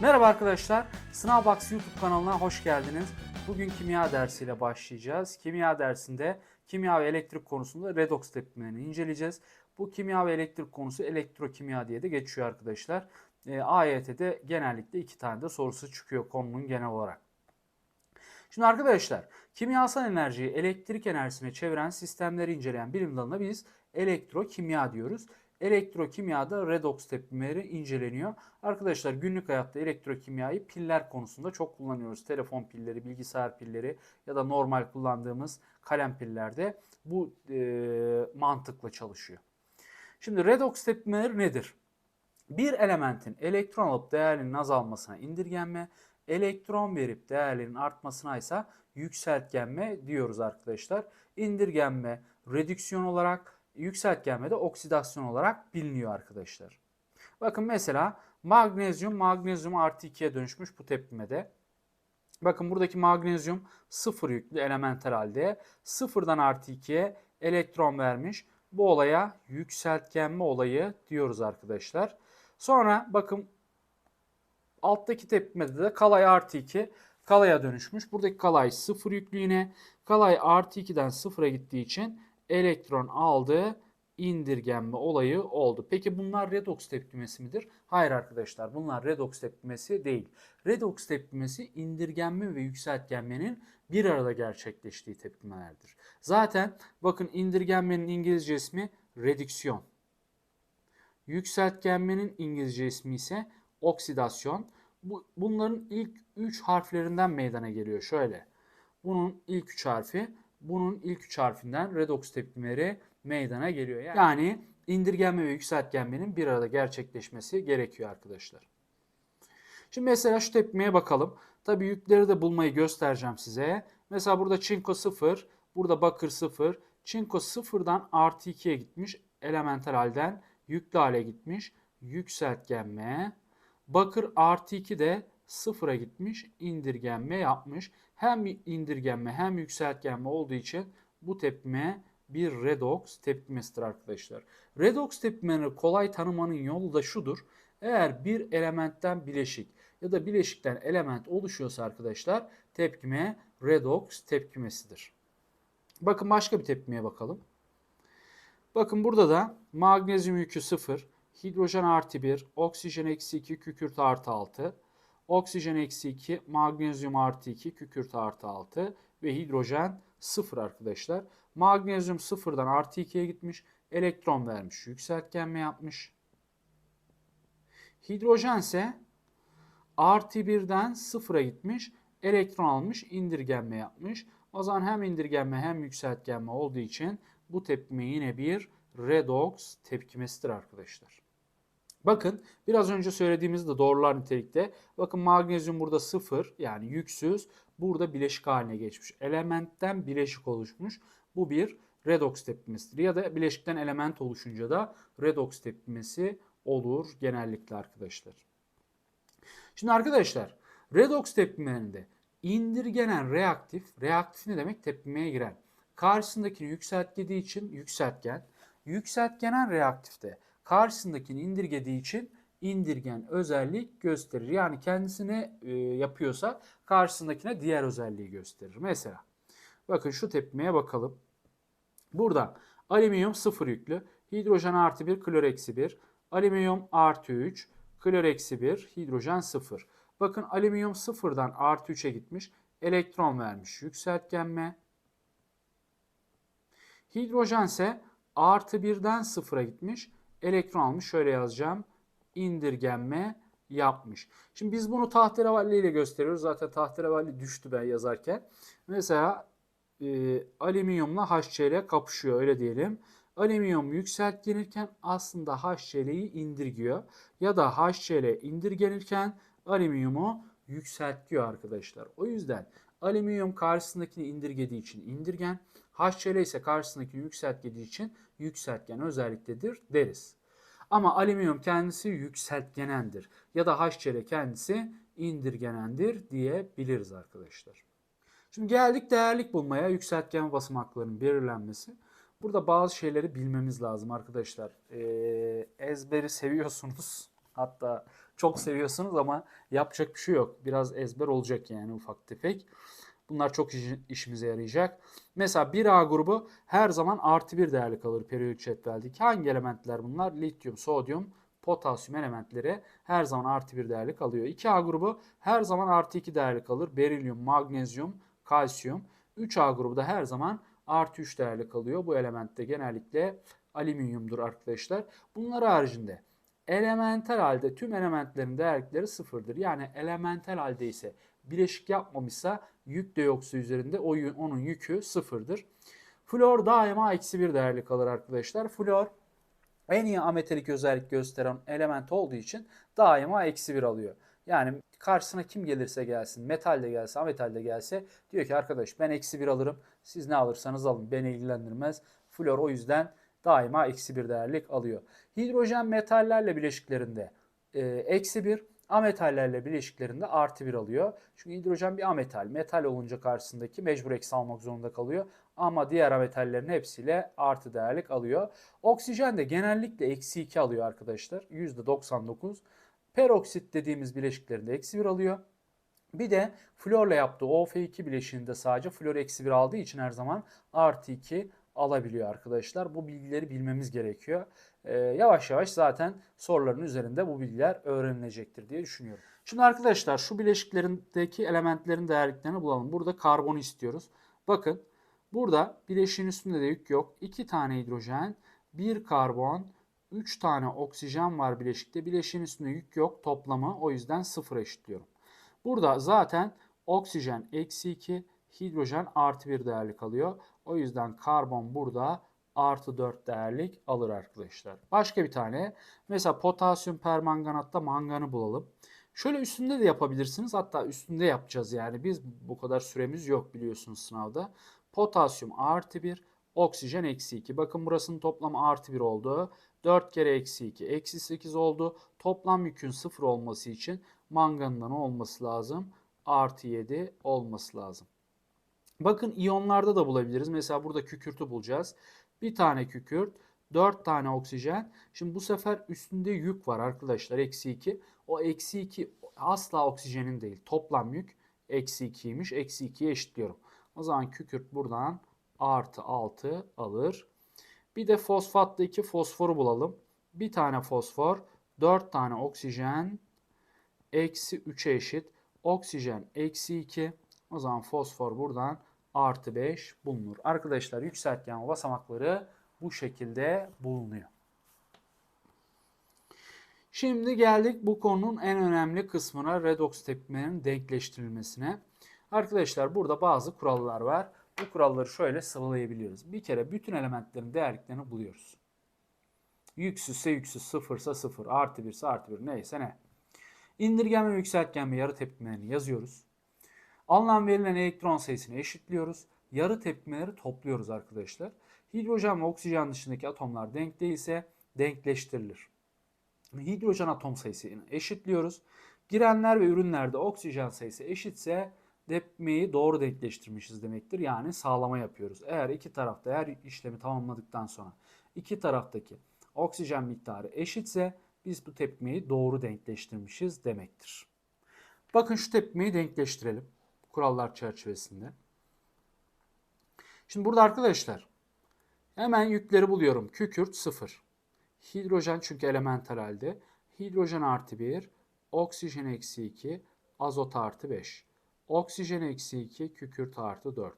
Merhaba arkadaşlar, Sınav Box YouTube kanalına hoş geldiniz. Bugün kimya dersiyle başlayacağız. Kimya dersinde kimya ve elektrik konusunda redoks tepkimelerini inceleyeceğiz. Bu kimya ve elektrik konusu elektrokimya diye de geçiyor arkadaşlar. E, AYT'de genellikle iki tane de sorusu çıkıyor konunun genel olarak. Şimdi arkadaşlar kimyasal enerjiyi elektrik enerjisine çeviren sistemleri inceleyen bilim dalına biz elektrokimya diyoruz. Elektrokimyada redoks tepkimeleri inceleniyor. Arkadaşlar günlük hayatta elektrokimyayı piller konusunda çok kullanıyoruz. Telefon pilleri, bilgisayar pilleri ya da normal kullandığımız kalem pillerde bu e, mantıkla çalışıyor. Şimdi redoks tepkimeleri nedir? Bir elementin elektron alıp değerlerinin azalmasına indirgenme, elektron verip değerlerin artmasına ise yükseltgenme diyoruz arkadaşlar. İndirgenme, redüksiyon olarak, yükseltgenme de oksidasyon olarak biliniyor arkadaşlar. Bakın mesela magnezyum, magnezyum artı 2'ye dönüşmüş bu tepkimede. Bakın buradaki magnezyum sıfır yüklü elemental halde. Sıfırdan artı 2'ye elektron vermiş. Bu olaya yükseltgenme olayı diyoruz arkadaşlar. Sonra bakın alttaki tepkimede de kalay artı 2 kalaya dönüşmüş. Buradaki kalay sıfır yüklü yine. Kalay artı 2'den sıfıra gittiği için elektron aldı indirgenme olayı oldu. Peki bunlar redoks tepkimesi midir? Hayır arkadaşlar bunlar redoks tepkimesi değil. Redoks tepkimesi indirgenme ve yükseltgenmenin bir arada gerçekleştiği tepkimelerdir. Zaten bakın indirgenmenin İngilizce ismi redüksiyon. Yükseltgenmenin İngilizce ismi ise oksidasyon. Bu, bunların ilk 3 harflerinden meydana geliyor. Şöyle. Bunun ilk 3 harfi, bunun ilk 3 harfinden redoks tepkimeleri meydana geliyor. Yani, yani indirgenme ve yükseltgenmenin bir arada gerçekleşmesi gerekiyor arkadaşlar. Şimdi mesela şu tepkimeye bakalım. Tabi yükleri de bulmayı göstereceğim size. Mesela burada çinko 0, burada bakır 0. Çinko 0'dan artı 2'ye gitmiş. Elemental halden yüklü hale gitmiş. Yükseltgenme. Bakır artı 2 de sıfıra gitmiş. indirgenme yapmış. Hem indirgenme hem yükseltgenme olduğu için bu tepkime bir redoks tepkimesidir arkadaşlar. Redoks tepkimeleri kolay tanımanın yolu da şudur. Eğer bir elementten bileşik ya da bileşikten element oluşuyorsa arkadaşlar tepkime redoks tepkimesidir. Bakın başka bir tepkimeye bakalım. Bakın burada da magnezyum yükü 0, hidrojen artı 1, oksijen eksi 2, kükürt artı 6, oksijen eksi 2, magnezyum artı 2, kükürt artı 6 ve hidrojen 0 arkadaşlar. Magnezyum sıfırdan artı 2'ye gitmiş. Elektron vermiş. Yükseltgenme yapmış. Hidrojen ise artı 1'den sıfıra gitmiş. Elektron almış. indirgenme yapmış. O zaman hem indirgenme hem yükseltgenme olduğu için bu tepkime yine bir redoks tepkimesidir arkadaşlar. Bakın biraz önce söylediğimiz de doğrular nitelikte. Bakın magnezyum burada sıfır yani yüksüz. Burada bileşik haline geçmiş. Elementten bileşik oluşmuş. Bu bir redoks tepkimesidir. Ya da bileşikten element oluşunca da redoks tepkimesi olur genellikle arkadaşlar. Şimdi arkadaşlar redoks tepkimelerinde indirgenen reaktif, reaktif ne demek? Tepkimeye giren. Karşısındakini yükseltgediği için yükseltgen, yükseltgenen reaktifte karşısındakini indirgediği için indirgen özellik gösterir. Yani kendisine e, yapıyorsa karşısındakine diğer özelliği gösterir. Mesela bakın şu tepkimeye bakalım. Burada alüminyum sıfır yüklü, hidrojen artı 1, klor eksi 1, alüminyum artı 3, klor eksi 1, hidrojen 0. Bakın alüminyum sıfırdan artı 3'e gitmiş, elektron vermiş yükseltgenme. Hidrojen ise artı 1'den sıfıra gitmiş, elektron almış. Şöyle yazacağım. indirgenme yapmış. Şimdi biz bunu tahterevalli ile gösteriyoruz. Zaten tahterevalli düştü ben yazarken. Mesela e, alüminyumla HCl kapışıyor öyle diyelim. Alüminyum yükseltgenirken aslında HCl'yi indirgiyor. Ya da HCl indirgenirken alüminyumu yükseltiyor arkadaşlar. O yüzden alüminyum karşısındakini indirgediği için indirgen, HCl ise karşısındakini yükseltgediği için yükseltgen özelliktedir deriz. Ama alüminyum kendisi yükseltgenendir ya da HCl kendisi indirgenendir diyebiliriz arkadaşlar. Şimdi geldik değerlik bulmaya yükseltgen basamaklarının belirlenmesi. Burada bazı şeyleri bilmemiz lazım arkadaşlar. Ee, ezberi seviyorsunuz. Hatta çok seviyorsunuz ama yapacak bir şey yok. Biraz ezber olacak yani ufak tefek. Bunlar çok işi- işimize yarayacak. Mesela 1A grubu her zaman artı bir değerli kalır periyodik cetveldeki. Hangi elementler bunlar? Lityum, sodyum, potasyum elementleri her zaman artı bir değerli kalıyor. 2A grubu her zaman artı 2 değerli kalır. Berilyum, magnezyum, kalsiyum. 3A grubu da her zaman artı 3 değerli kalıyor. Bu elementte genellikle alüminyumdur arkadaşlar. Bunlar haricinde elementel halde tüm elementlerin değerlikleri sıfırdır. Yani elementel halde ise bileşik yapmamışsa yük de yoksa üzerinde o onun yükü sıfırdır. Flor daima eksi bir değerli kalır arkadaşlar. Flor en iyi ametalik özellik gösteren element olduğu için daima eksi bir alıyor. Yani karşısına kim gelirse gelsin, metal de gelse, ametal de gelse diyor ki arkadaş ben eksi bir alırım. Siz ne alırsanız alın beni ilgilendirmez. Flor o yüzden daima eksi bir değerlik alıyor. Hidrojen metallerle bileşiklerinde eksi bir, ametallerle bileşiklerinde artı bir alıyor. Çünkü hidrojen bir ametal. Metal olunca karşısındaki mecbur eksi almak zorunda kalıyor. Ama diğer ametallerin hepsiyle artı değerlik alıyor. Oksijen de genellikle eksi 2 alıyor arkadaşlar. %99. Peroksit dediğimiz bileşiklerinde eksi 1 alıyor. Bir de florla yaptığı OF2 bileşiğinde sadece flor eksi 1 aldığı için her zaman artı 2 alabiliyor arkadaşlar. Bu bilgileri bilmemiz gerekiyor. Ee, yavaş yavaş zaten soruların üzerinde bu bilgiler öğrenilecektir diye düşünüyorum. Şimdi arkadaşlar şu bileşiklerindeki elementlerin değerliklerini bulalım. Burada karbon istiyoruz. Bakın burada bileşiğin üstünde de yük yok. 2 tane hidrojen, 1 karbon, 3 tane oksijen var bileşikte. Bileşiğin üstünde yük yok toplamı o yüzden 0 eşitliyorum. Burada zaten oksijen eksi 2, hidrojen artı 1 değerlik alıyor. O yüzden karbon burada artı 4 değerlik alır arkadaşlar. Başka bir tane mesela potasyum permanganatta manganı bulalım. Şöyle üstünde de yapabilirsiniz. Hatta üstünde yapacağız yani. Biz bu kadar süremiz yok biliyorsunuz sınavda. Potasyum artı 1, oksijen eksi 2. Bakın burasının toplamı artı 1 oldu. 4 kere eksi 2, eksi 8 oldu. Toplam yükün 0 olması için manganından olması lazım. Artı 7 olması lazım. Bakın iyonlarda da bulabiliriz. Mesela burada kükürtü bulacağız. Bir tane kükürt, 4 tane oksijen. Şimdi bu sefer üstünde yük var arkadaşlar. Eksi 2. O eksi 2 asla oksijenin değil. Toplam yük eksi 2'ymiş. Eksi 2'ye eşitliyorum. O zaman kükürt buradan artı 6 alır. Bir de fosfatta 2 fosforu bulalım. Bir tane fosfor, 4 tane oksijen, eksi 3'e eşit. Oksijen eksi 2. O zaman fosfor buradan artı 5 bulunur. Arkadaşlar yükseltgen basamakları bu şekilde bulunuyor. Şimdi geldik bu konunun en önemli kısmına redox tepkimenin denkleştirilmesine. Arkadaşlar burada bazı kurallar var. Bu kuralları şöyle sıralayabiliyoruz. Bir kere bütün elementlerin değerliklerini buluyoruz. Yüksüzse yüksüz, sıfırsa sıfır, artı birse artı bir neyse ne. İndirgen ve yükseltgen ve yarı tepkimelerini yazıyoruz. Alınan verilen elektron sayısını eşitliyoruz. Yarı tepkimeleri topluyoruz arkadaşlar. Hidrojen ve oksijen dışındaki atomlar denk değilse denkleştirilir. Hidrojen atom sayısını eşitliyoruz. Girenler ve ürünlerde oksijen sayısı eşitse tepkimeyi doğru denkleştirmişiz demektir. Yani sağlama yapıyoruz. Eğer iki tarafta her işlemi tamamladıktan sonra iki taraftaki oksijen miktarı eşitse biz bu tepkimeyi doğru denkleştirmişiz demektir. Bakın şu tepkimeyi denkleştirelim. Kurallar çerçevesinde. Şimdi burada arkadaşlar hemen yükleri buluyorum. Kükürt 0. Hidrojen çünkü elemental halde. Hidrojen artı 1, oksijen eksi 2, azot artı 5. Oksijen eksi 2, kükürt artı 4.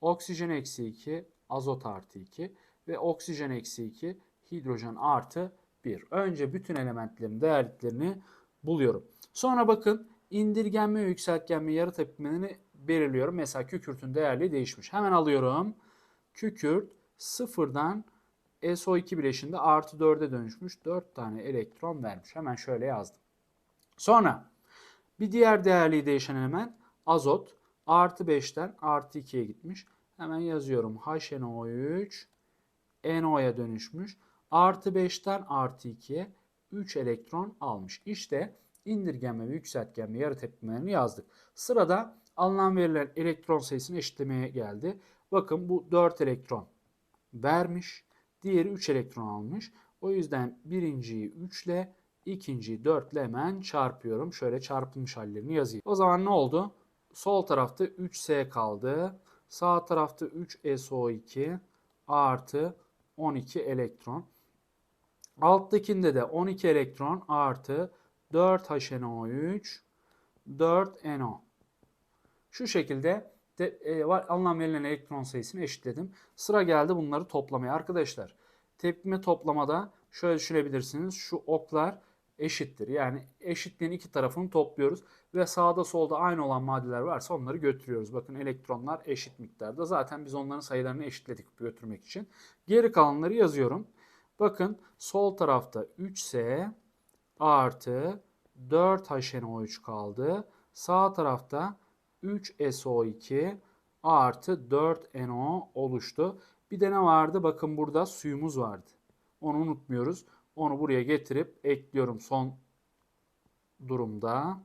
Oksijen eksi 2, azot artı 2 ve oksijen eksi 2, hidrojen artı 1. Önce bütün elementlerin değerliklerini buluyorum. Sonra bakın indirgenme ve yükseltgenme yarı tepkimelerini belirliyorum. Mesela kükürtün değerliği değişmiş. Hemen alıyorum. Kükürt sıfırdan SO2 bileşinde artı 4'e dönüşmüş. 4 tane elektron vermiş. Hemen şöyle yazdım. Sonra bir diğer değerliği değişen element azot artı 5'ten artı 2'ye gitmiş. Hemen yazıyorum. HNO3 NO'ya dönüşmüş. Artı 5'ten artı 2'ye 3 elektron almış. İşte indirgenme ve yükseltgenme yarı tepkimelerini yazdık. Sırada alınan verilen elektron sayısını eşitlemeye geldi. Bakın bu 4 elektron vermiş. Diğeri 3 elektron almış. O yüzden birinciyi 3 ile İkinciyi 4 ile hemen çarpıyorum. Şöyle çarpılmış hallerini yazayım. O zaman ne oldu? Sol tarafta 3S kaldı. Sağ tarafta 3SO2 artı 12 elektron. Alttakinde de 12 elektron artı 4HNO3 4NO. Şu şekilde de, e, var, alınan verilen elektron sayısını eşitledim. Sıra geldi bunları toplamaya. Arkadaşlar tepkime toplamada şöyle düşünebilirsiniz. Şu oklar eşittir. Yani eşitliğin iki tarafını topluyoruz ve sağda solda aynı olan maddeler varsa onları götürüyoruz. Bakın elektronlar eşit miktarda. Zaten biz onların sayılarını eşitledik götürmek için. Geri kalanları yazıyorum. Bakın sol tarafta 3S artı 4HNO3 kaldı. Sağ tarafta 3SO2 artı 4NO oluştu. Bir de ne vardı? Bakın burada suyumuz vardı. Onu unutmuyoruz. Onu buraya getirip ekliyorum son durumda.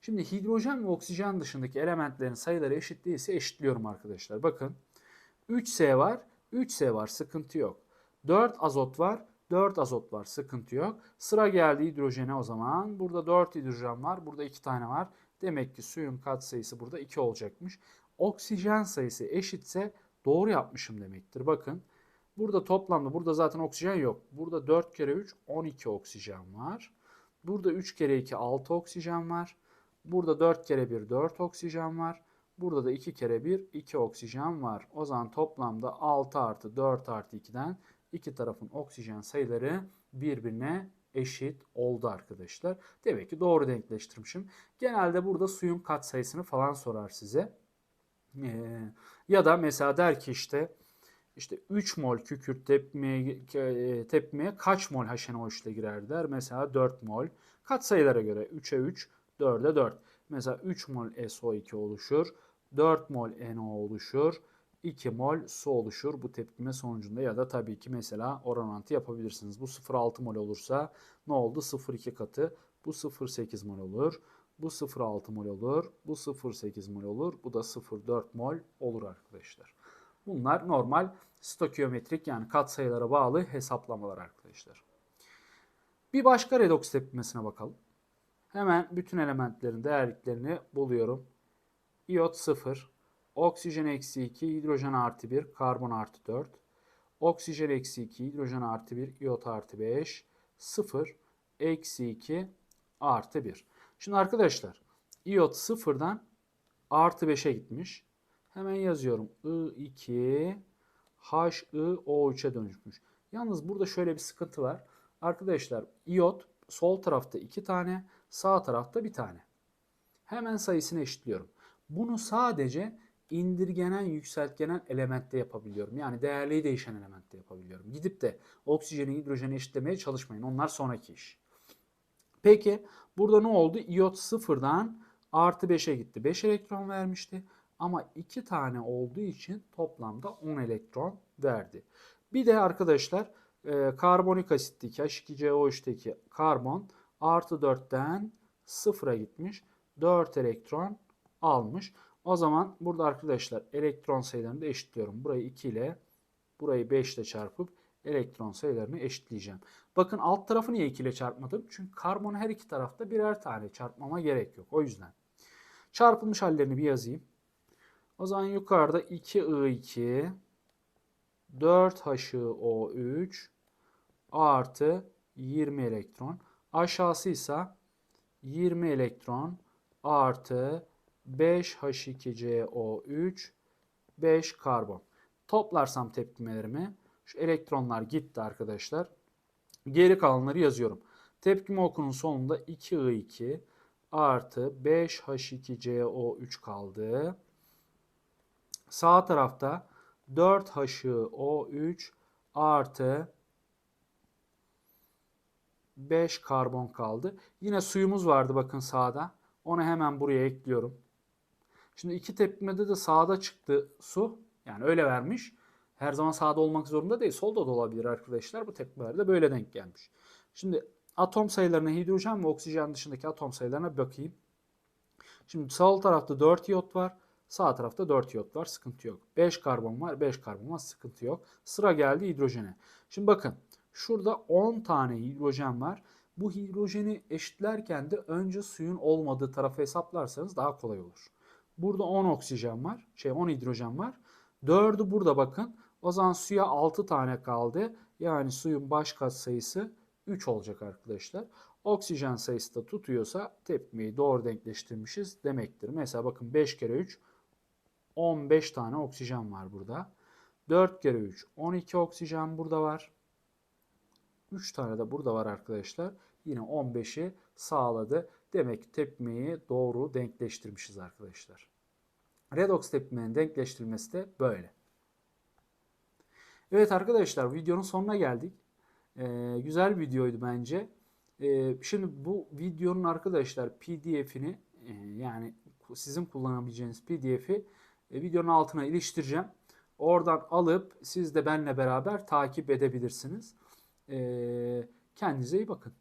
Şimdi hidrojen ve oksijen dışındaki elementlerin sayıları eşit değilse eşitliyorum arkadaşlar. Bakın 3S var, 3S var sıkıntı yok. 4 azot var, 4 azot var sıkıntı yok. Sıra geldi hidrojene o zaman. Burada 4 hidrojen var, burada 2 tane var. Demek ki suyun katsayısı burada 2 olacakmış. Oksijen sayısı eşitse doğru yapmışım demektir. Bakın burada toplamda burada zaten oksijen yok. Burada 4 kere 3 12 oksijen var. Burada 3 kere 2 6 oksijen var. Burada 4 kere 1 4 oksijen var. Burada da 2 kere 1 2 oksijen var. O zaman toplamda 6 artı 4 artı 2'den iki tarafın oksijen sayıları birbirine eşit oldu arkadaşlar. Demek ki doğru denkleştirmişim. Genelde burada suyun katsayısını falan sorar size. Ee, ya da mesela der ki işte işte 3 mol kükürt tepmeye, e, tepmeye kaç mol HNO3 ile girer der. Mesela 4 mol. Kat sayılara göre 3'e 3, 4'e 4. Mesela 3 mol SO2 oluşur. 4 mol NO oluşur. 2 mol su oluşur bu tepkime sonucunda ya da tabii ki mesela oranantı yapabilirsiniz. Bu 0,6 mol olursa ne oldu? 0,2 katı. Bu 0,8 mol olur. Bu 0,6 mol olur. Bu 0,8 mol olur. Bu da 0,4 mol olur arkadaşlar. Bunlar normal stokiyometrik yani katsayılara bağlı hesaplamalar arkadaşlar. Bir başka redoks tepkimesine bakalım. Hemen bütün elementlerin değerliklerini buluyorum. İyot 0, oksijen eksi 2, hidrojen artı 1, karbon artı 4. Oksijen eksi 2, hidrojen artı 1, iyot artı 5, 0, eksi 2, artı 1. Şimdi arkadaşlar iyot 0'dan artı 5'e gitmiş. Hemen yazıyorum. I2 HiO3'e dönüşmüş. Yalnız burada şöyle bir sıkıntı var. Arkadaşlar iyot sol tarafta 2 tane, sağ tarafta bir tane. Hemen sayısını eşitliyorum. Bunu sadece indirgenen, yükseltgenen elementte yapabiliyorum. Yani değerliği değişen elementte yapabiliyorum. Gidip de oksijeni, hidrojeni eşitlemeye çalışmayın. Onlar sonraki iş. Peki burada ne oldu? İyot sıfırdan artı 5'e gitti. 5 elektron vermişti. Ama 2 tane olduğu için toplamda 10 elektron verdi. Bir de arkadaşlar e, karbonik asitteki H2CO3'teki karbon artı 4'ten 0'a gitmiş. 4 elektron almış. O zaman burada arkadaşlar elektron sayılarını da eşitliyorum. Burayı 2 ile burayı 5 ile çarpıp elektron sayılarını eşitleyeceğim. Bakın alt tarafı niye 2 ile çarpmadım? Çünkü karbon her iki tarafta birer tane çarpmama gerek yok. O yüzden. Çarpılmış hallerini bir yazayım. O zaman yukarıda 2I2 4HIO3 artı 20 elektron. Aşağısı ise 20 elektron artı 5H2CO3 5 karbon. Toplarsam tepkimelerimi şu elektronlar gitti arkadaşlar. Geri kalanları yazıyorum. Tepkime okunun sonunda 2I2 artı 5H2CO3 kaldı. Sağ tarafta 4HO3 artı 5 karbon kaldı. Yine suyumuz vardı bakın sağda. Onu hemen buraya ekliyorum. Şimdi iki tepkimede de sağda çıktı su. Yani öyle vermiş. Her zaman sağda olmak zorunda değil. Solda da olabilir arkadaşlar. Bu tepkimelerde böyle denk gelmiş. Şimdi atom sayılarına hidrojen ve oksijen dışındaki atom sayılarına bakayım. Şimdi sol tarafta 4 iyot var. Sağ tarafta 4 iyot var. Sıkıntı yok. 5 karbon var. 5 karbon var. Sıkıntı yok. Sıra geldi hidrojene. Şimdi bakın. Şurada 10 tane hidrojen var. Bu hidrojeni eşitlerken de önce suyun olmadığı tarafı hesaplarsanız daha kolay olur. Burada 10 oksijen var. Şey 10 hidrojen var. 4'ü burada bakın. O zaman suya 6 tane kaldı. Yani suyun baş katsayısı 3 olacak arkadaşlar. Oksijen sayısı da tutuyorsa tepkimeyi doğru denkleştirmişiz demektir. Mesela bakın 5 kere 3 15 tane oksijen var burada. 4 kere 3 12 oksijen burada var. 3 tane de burada var arkadaşlar. Yine 15'i sağladı. Demek ki tepkimeyi doğru denkleştirmişiz arkadaşlar. Redox tepkimenin denkleştirilmesi de böyle. Evet arkadaşlar videonun sonuna geldik. Ee, güzel bir videoydu bence. Ee, şimdi bu videonun arkadaşlar PDF'ini e, yani sizin kullanabileceğiniz PDF'i e, videonun altına iliştireceğim. Oradan alıp siz de benle beraber takip edebilirsiniz. Ee, kendinize iyi bakın.